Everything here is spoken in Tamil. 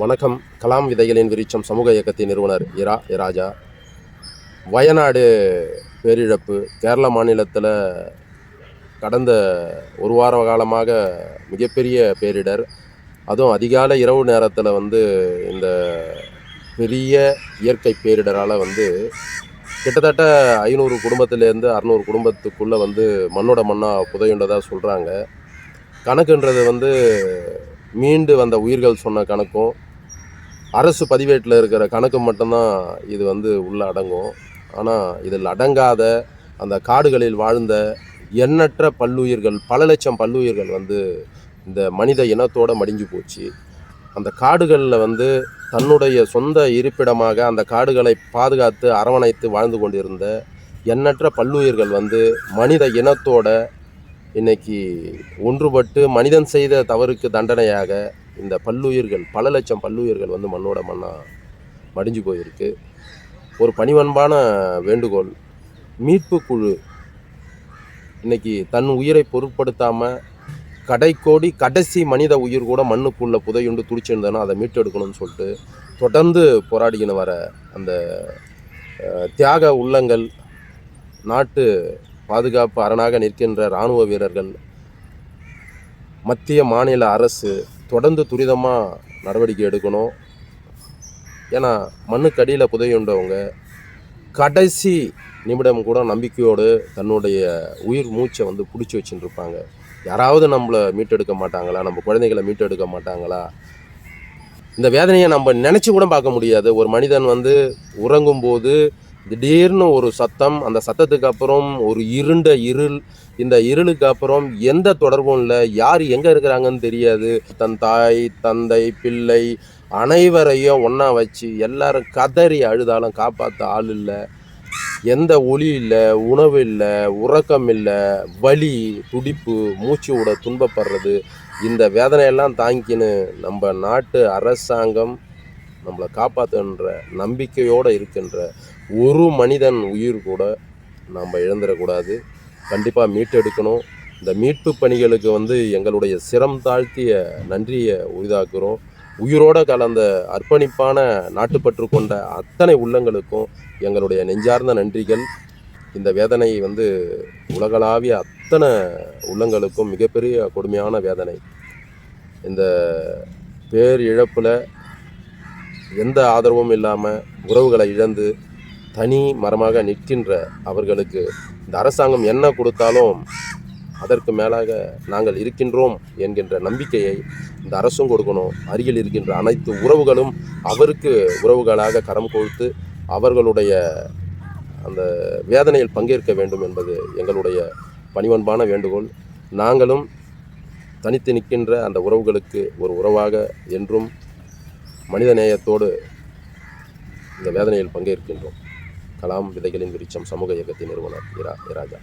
வணக்கம். கலாம் விதைகளின் விரிச்சம் சமூக இயக்கத்தின் நிறுவனர் இரா இராஜா. வயநாடு பேரிழப்பு கேரள மாநிலத்தில் கடந்த ஒரு வார காலமாக மிகப்பெரிய பேரிடர். அதுவும் அதிகாலை இரவு நேரத்தில் வந்து இந்த பெரிய இயற்கை பேரிடரால் வந்து கிட்டத்தட்ட ஐநூறு குடும்பத்திலேருந்து அறநூறு குடும்பத்துக்குள்ளே வந்து மண்ணோட மண்ணாக புதையுண்டதாக சொல்கிறாங்க கணக்குன்றது வந்து மீண்டு வந்த உயிர்கள் சொன்ன கணக்கும் அரசு பதிவேட்டில் இருக்கிற கணக்கு மட்டும்தான் இது வந்து உள்ள அடங்கும். ஆனால் இதில் அடங்காத அந்த காடுகளில் வாழ்ந்த எண்ணற்ற பல்லுயிர்கள் பல லட்சம் பல்லுயிர்கள் வந்து இந்த மனித இனத்தோட மடிஞ்சு போச்சு. அந்த காடுகளில் வந்து தன்னுடைய சொந்த இருப்பிடமாக அந்த காடுகளை பாதுகாத்து அரவணைத்து வாழ்ந்து கொண்டிருந்த எண்ணற்ற பல்லுயிர்கள் வந்து மனித இனத்தோட இன்னைக்கு ஒன்றுபட்டு மனிதன் செய்த தவறுக்கு தண்டனையாக இந்த பல்லுயிர்கள் பல லட்சம் பல்லுயிர்கள் வந்து மண்ணோட மண்ணாக மடிஞ்சு போயிருக்கு. ஒரு பணிவன்பான வேண்டுகோள் மீட்பு குழு இன்னைக்கு தன் உயிரை பொருட்படுத்தாமல் கடைக்கோடி கடைசி மனித உயிர் கூட மண்ணுக்குள்ளே புதையுண்டு துடிச்சிருந்தனா அதை மீட்டெடுக்கணும்னு சொல்லிட்டு தொடர்ந்து போராடிக்கின்னு வர அந்த தியாக உள்ளங்கள் நாட்டு பாதுகாப்பு அரணாக நிற்கின்ற இராணுவ வீரர்கள் மத்திய மாநில அரசு தொடர்ந்து துரிதமாக நடவடிக்கை எடுக்கணும். ஏன்னா மண்ணுக்கடியில் புதையுண்டவங்க கடைசி நிமிடம் கூட நம்பிக்கையோடு தன்னுடைய உயிர் மூச்சை வந்து பிடிச்சி வச்சுட்டு இருப்பாங்க யாராவது நம்மளை மீட்டெடுக்க மாட்டாங்களா? நம்ம குழந்தைகளை மீட்டெடுக்க மாட்டாங்களா? இந்த வேதனையை நம்ம நினச்சி கூட பார்க்க முடியாது. ஒரு மனிதன் வந்து உறங்கும்போது திடீர்னு ஒரு சத்தம் அந்த சத்தத்துக்கு அப்புறம் ஒரு இருண்ட இருள் இந்த இருளுக்கு அப்புறம் எந்த தொடர்பும் இல்லை. யார் எங்கே இருக்கிறாங்கன்னு தெரியாது. தன் தாய் தந்தை பிள்ளை அனைவரையும் ஒன்றா வச்சு எல்லாரும் கதறி அழுதாலும் காப்பாற்ற ஆள் இல்லை. எந்த ஒளி இல்லை உணவு இல்லை உறக்கம் இல்லை வலி துடிப்பு மூச்சு விட துன்பப்படுறது. இந்த வேதனையெல்லாம் தாங்கின்னு நம்ம நாட்டு அரசாங்கம் நம்மளை காப்பாற்றுன்ற நம்பிக்கையோடு இருக்கின்ற ஒரு மனிதன் உயிர் கூட நாம் இழந்துடக்கூடாது. கண்டிப்பாக மீட்டெடுக்கணும். இந்த மீட்பு பணிகளுக்கு வந்து எங்களுடைய சிரம் தாழ்த்திய நன்றியை உரிதாக்குறோம். உயிரோடு கலந்த அர்ப்பணிப்பான நாட்டுப்பற்று கொண்ட அத்தனை உள்ளங்களுக்கும் எங்களுடைய நெஞ்சார்ந்த நன்றிகள். இந்த வேதனை வந்து உலகளாவிய அத்தனை உள்ளங்களுக்கும் மிகப்பெரிய கொடுமையான வேதனை. இந்த பேர் இழப்பில் எந்த ஆதரவும் இல்லாமல் உறவுகளை இழந்து தனி மரமாக நிற்கின்ற அவர்களுக்கு இந்த அரசாங்கம் என்ன கொடுத்தாலும் அதற்கு மேலாக நாங்கள் இருக்கின்றோம் என்கின்ற நம்பிக்கையை இந்த அரசும் கொடுக்கணும். அருகில் இருக்கின்ற அனைத்து உறவுகளும் அவருக்கு உறவுகளாக கரம் கொடுத்து அவர்களுடைய அந்த வேதனையில் பங்கேற்க வேண்டும் என்பது எங்களுடைய பணிவன்பான வேண்டுகோள். நாங்களும் தனித்து நிற்கின்ற அந்த உறவுகளுக்கு ஒரு உறவாக என்றும் மனித நேயத்தோடு இந்த வேதனையில் பங்கேற்கின்றோம். கலாம் விதைகளின் விருச்சம் சமூக இயக்கத்தின் நிறுவனர் இரா இராஜா.